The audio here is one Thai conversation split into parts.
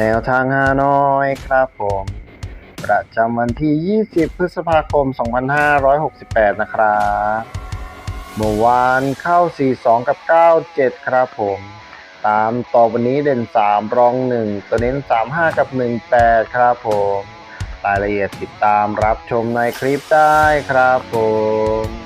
แนวทางฮานอยครับผม ประจำวันที่ 20 พฤษภาคม 2568 นะครับเมื่อวานเข้า 42 กับ 97 ครับผม ตามต่อวันนี้เด่น 3 รอง 1 ตัวเน้น 35 กับ 18 ครับผม รายละเอียดติดตามรับชมในคลิปได้ครับผม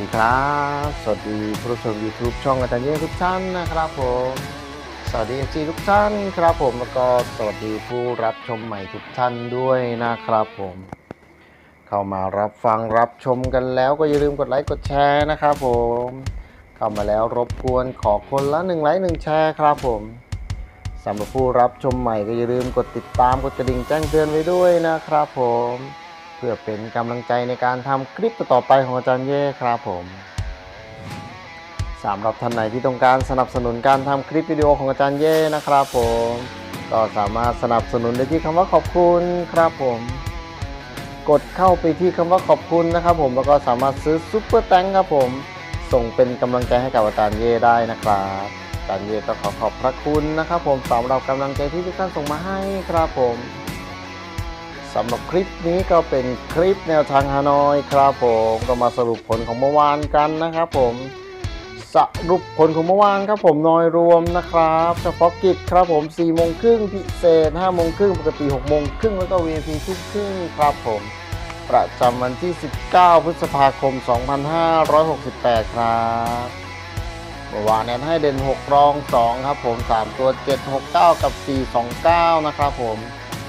ดีครับ สวัสดีผู้ชม YouTube ช่องอาจารย์เย่ทุกท่านนะครับผม สวัสดีเอจีทุกท่านครับผมแล้วก็สวัสดีผู้รับชมใหม่ทุกท่านด้วยนะครับผม เข้ามารับฟังรับชมกันแล้วก็อย่าลืมกดไลค์กดแชร์นะครับผม เข้ามาแล้วรบกวนขอคนละหนึ่งไลค์หนึ่งแชร์ครับผมสำหรับผู้รับชมใหม่ก็อย่าลืมกดติดตามกดกระดิ่งแจ้งเตือนไว้ด้วยนะครับผม เพื่อเป็นกำลังใจในการทำคลิปต่อไปของอาจารย์เย่ครับผมสำหรับท่านไหนที่ต้องการสนับสนุนการทำคลิปวิดีโอของอาจารย์เย่นะครับผม ก็สามารถสนับสนุนได้ที่คำว่าขอบคุณครับผม กดเข้าไปที่คำว่าขอบคุณนะครับผมแล้วก็สามารถซื้อซุปเปอร์แตงครับผม ส่งเป็นกำลังใจให้กับอาจารย์เย่ได้นะครับอาจารย์เย่ก็ขอขอบพระคุณนะครับผมสำหรับกำลังใจที่ทุกท่านส่งมาให้ครับผม สำหรับคลิปนี้ก็เป็นคลิปแนวทางฮานอยครับผมก็มาสรุปผลของเมื่อวานกันนะครับผมสรุปผลของเมื่อวานครับผมนอยรวมนะครับ เฉพาะกิจครับผม4โมงครึ่งพิเศษ5โมงครึ่งปกติ6โมงครึ่งแล้วก็ VIP ทุ่มครึ่งครับผม ประจำวันที่ 19 พฤษภาคม 2568 ครับเมื่อวานแอนให้เด่น 6 รอง 2 ครับผม 3 ตัว 7 6 9 กับ 4 2 9 นะครับผม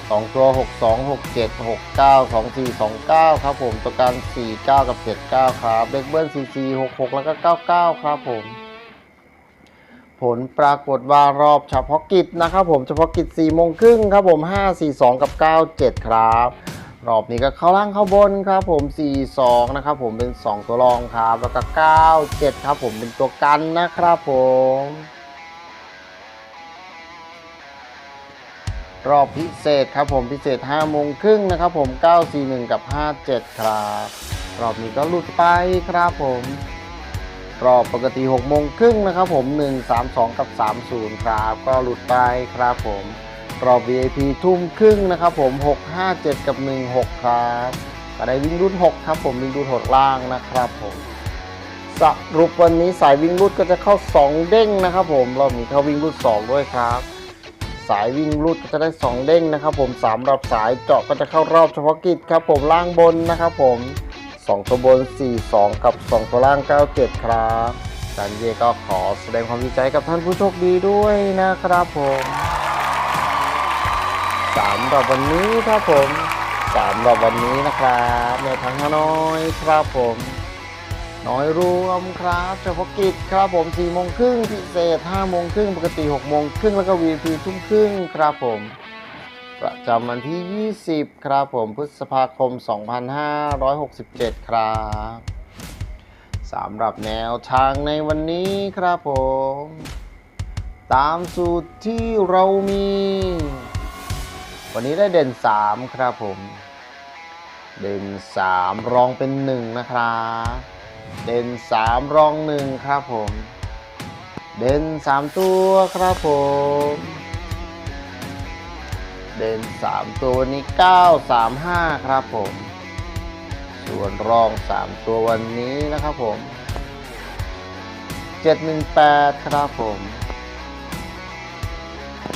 2 ตัว 6 2 6 7 6 9 2 4 2 9 ครับผม ตัวกัน4 9 กับ 7 9 ครับเบกเบิ้ล4 4 6 6 แล้วก็ 99 ครับผม ผลปรากฏว่ารอบเฉพาะกิจนะครับผม เฉพาะกิจ4โมงครึ่งครับผม 5 4 2 กับ 97 ครับ รอบนี้ก็เข้าล่างเข้าบนครับผม 4 2 นะครับผมเป็น 2 ตัวรองครับ แล้วก็ 97 ครับผมเป็นตัวกันนะครับผม รอบพิเศษครับผมพิเศษ5โมงครึ่งนะครับผม 941 กับ 57 ครับ รอบนี้ก็หลุดไปครับผม รอบปกติ6โมงครึ่งนะครับผม 132 กับ 30 ครับ ก็หลุดไปครับผม รอบ VIP ทุ่มครึ่งนะครับผม 657 กับ 16 ครับก็ได้วิ่งรุ่น 6 ครับผมวิ่งรุ่น6ล่างนะครับผมสรุปวันนี้สายวิ่งรุ่นก็จะเข้า 2 เด้งนะครับผมรอบนี้เข้าวิ่งรุ่น 2 ด้วยครับ สายวิ่งรูดก็จะได้ 2 เด้งนะครับ ผมสำหรับสายเจาะก็จะเข้ารอบเฉพาะกิจครับ ผมล่างบนนะครับ ผม 2 ตัวบน 4 2 กับ 2 ตัวล่าง 97 ครับจันเย่ก็ขอแสดงความดีใจกับท่านผู้โชคดีด้วยนะครับผมสำหรับวันนี้ครับผมสำหรับวันนี้นะครับในทางฮานอยครับผม น้อยรวมครับเฉพาะกิจครับผม4โมงครึ่งพิเศษ5โมงครึ่งปกติ6โมงครึ่งแล้วก็ VIP ทุ่มครึ่งครับผม ประจำวันที่ 20 ครับผมพฤษภาคม 2567 ครับสำหรับแนวทางในวันนี้ครับผม ตามสูตรที่เรามี วันนี้ได้เด่น 3 ครับผม เด่น 3 รองเป็น 1 นะครับ เด่น3รอง1ครับผม เด่น3ตัวครับผม เด่น3ตัววันนี้9 3 5ครับผม ส่วนรอง3ตัววันนี้นะครับผม718ครับผม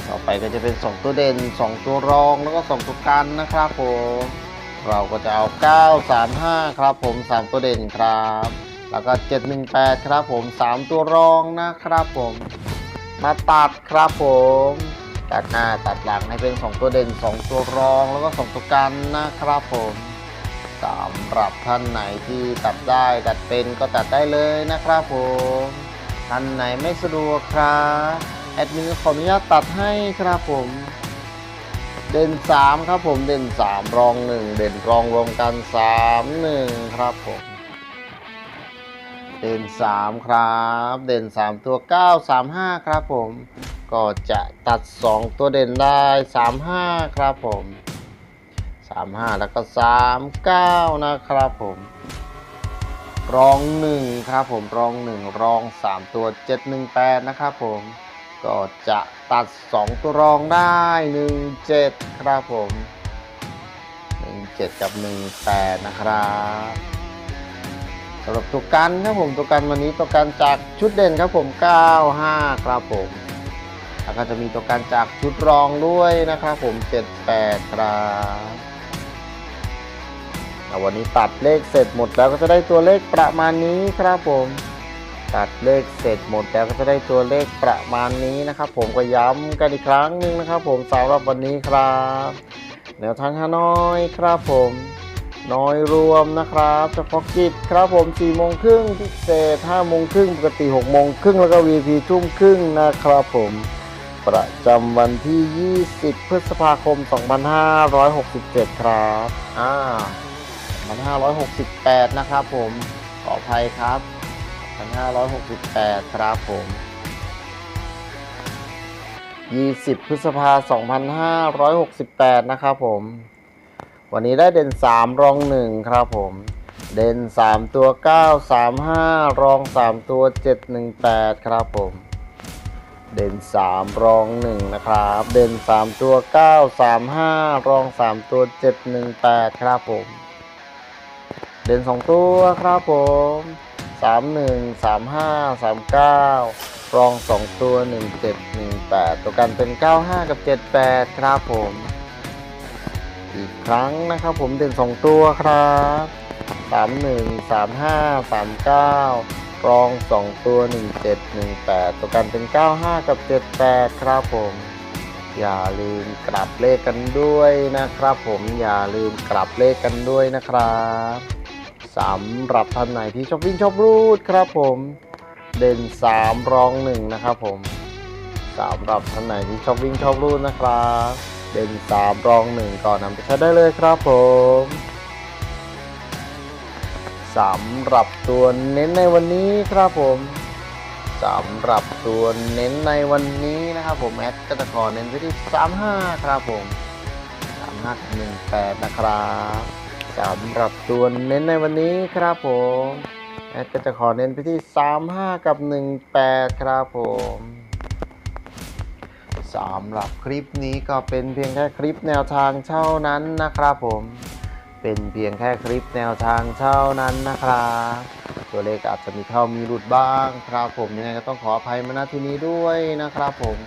ต่อไปก็จะเป็น2ตัวเด่น2ตัวรองแล้วก็2ตัวกันนะครับผม เราก็จะเอา 935 ครับผม 3 ตัวเด่นครับ แล้วก็ 718 ครับผม 3 ตัวรองนะครับผม มาตัดครับผม ตัดหน้าตัดหลังให้เป็น 2 ตัวเด่น 2 ตัวรองแล้วก็ 2 ตัวกันนะครับผมสำหรับท่านไหนที่ตัดได้ตัดเป็นก็ตัดได้เลยนะครับผมท่านไหนไม่สะดวกครับแอดมินขออนุญาตตัดให้ครับผม เด่น3ครับผมเด่น 3 รอง 1 เด่นรองรวมกัน 3 1 ครับผม เด่น 3 ครับ เด่น 3 ตัว 9 3 5 ครับผม ก็จะตัด 2 ตัวเด่นได้ 3 5 ครับผม 3 5 แล้วก็ 3 9 นะครับผม รอง 1 ครับผมรอง 1 รอง 3 ตัว 7 1 8 นะครับผม ก็จะตัด 2 ตัวรองได้ 1 7 ครับผม 1 7 กับ 1 8 นะครับสำหรับตัวกันครับผมตัวกันวันนี้ตัวกันจากชุดเด่นครับผม 9 5 ครับผม แล้วก็จะมีตัวกันจากชุดรองด้วยนะครับผม 7 8 ครับวันนี้ตัดเลขเสร็จหมดแล้วก็จะได้ตัวเลขประมาณนี้ครับผม ตัดเลขเสร็จหมดแล้วก็จะได้ตัวเลขประมาณนี้นะครับ ผมก็ย้ำกันอีกครั้งหนึ่งนะครับ ผมสำหรับวันนี้ครับแนวทางฮานอยครับผมน้อยรวมนะครับเฉพาะกิจครับผม4โมงครึ่งพิเศษ5โมงครึ่งปกติ6โมงครึ่งแล้วก็ VP ทุ่มครึ่งนะครับผมประจำวันที่ 20 พฤษภาคม 2567 ครับอ่า2568 นะครับผมขออภัยครับ 2568 ครับผม 20 พฤษภาคม2568 นะครับผม วันนี้ได้เด่น 3 รอง 1 ครับผม เด่น 3 ตัว 9 3 5 รอง 3 ตัว 7 1 8 ครับผม เด่น 3 รอง 1 นะครับ เด่น 3 ตัว 9 3 5 รอง 3 ตัว 7 1 8 ครับผม เด่น 2 ตัวครับผม 3 1 3 5 3 9 รอง 2 ตัว 1 7 1 8 ตัวกันเป็น 95 กับ 78 ครับผม อีกครั้งนะครับผมเด่น 2 ตัวครับ 31 35 39 รอง 2 ตัว 17 18 ตัวกันเป็น 95 กับ 78 ครับผมอย่าลืมกลับเลขกันด้วยนะครับผมอย่าลืมกลับเลขกันด้วยนะครับ สำหรับท่านไหนที่ชอบวิ่งชอบรูดครับผม เด่น3รอง1นะครับผมสำหรับท่านไหนที่ชอบวิ่งชอบรูดนะครับ เด่น3รอง1ก่อนนำไปใช้ได้เลยครับผมสำหรับตัวเน้นในวันนี้ครับผมสำหรับตัวเน้นในวันนี้นะครับผมแอดก็จะขอเน้นไปที่35 ครับผม35กับ18นะครับ สำหรับตัวเน้นในวันนี้ครับผมแอดก็จะขอเน้นไปที่ 35 กับ 18 ครับผมสำหรับคลิปนี้ก็เป็นเพียงแค่คลิปแนวทางเท่านั้นนะครับผม เป็นเพียงแค่คลิปแนวทางเท่านั้นนะครับตัวเลขอาจจะมีเข้ามีหลุดบ้างครับผมยังไงก็ต้องขออภัยมาณที่นี้ด้วยนะครับผม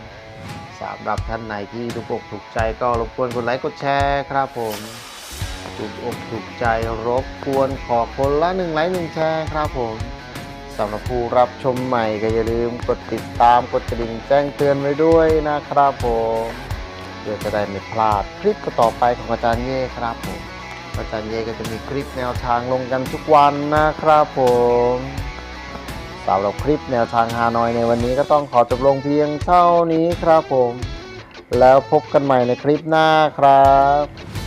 สำหรับท่านไหนที่ถูกอกถูกใจก็รบกวนกดไลค์กดแชร์ครับผม ถูกอกถูกใจรบกวนขอคนละหนึ่งไลค์หนึ่งแชร์ครับผมสำหรับผู้รับชมใหม่ก็อย่าลืมกดติดตามกดกระดิ่งแจ้งเตือนไว้ด้วยนะครับผมเพื่อจะได้ไม่พลาดคลิปต่อไปของอาจารย์เย่ครับผมอาจารย์เย่ก็จะมีคลิปแนวทางลงกันทุกวันนะครับผมสำหรับคลิปแนวทางฮานอยในวันนี้ก็ต้องขอจบลงเพียงเท่านี้ครับผม แล้วพบกันใหม่ในคลิปหน้าครับ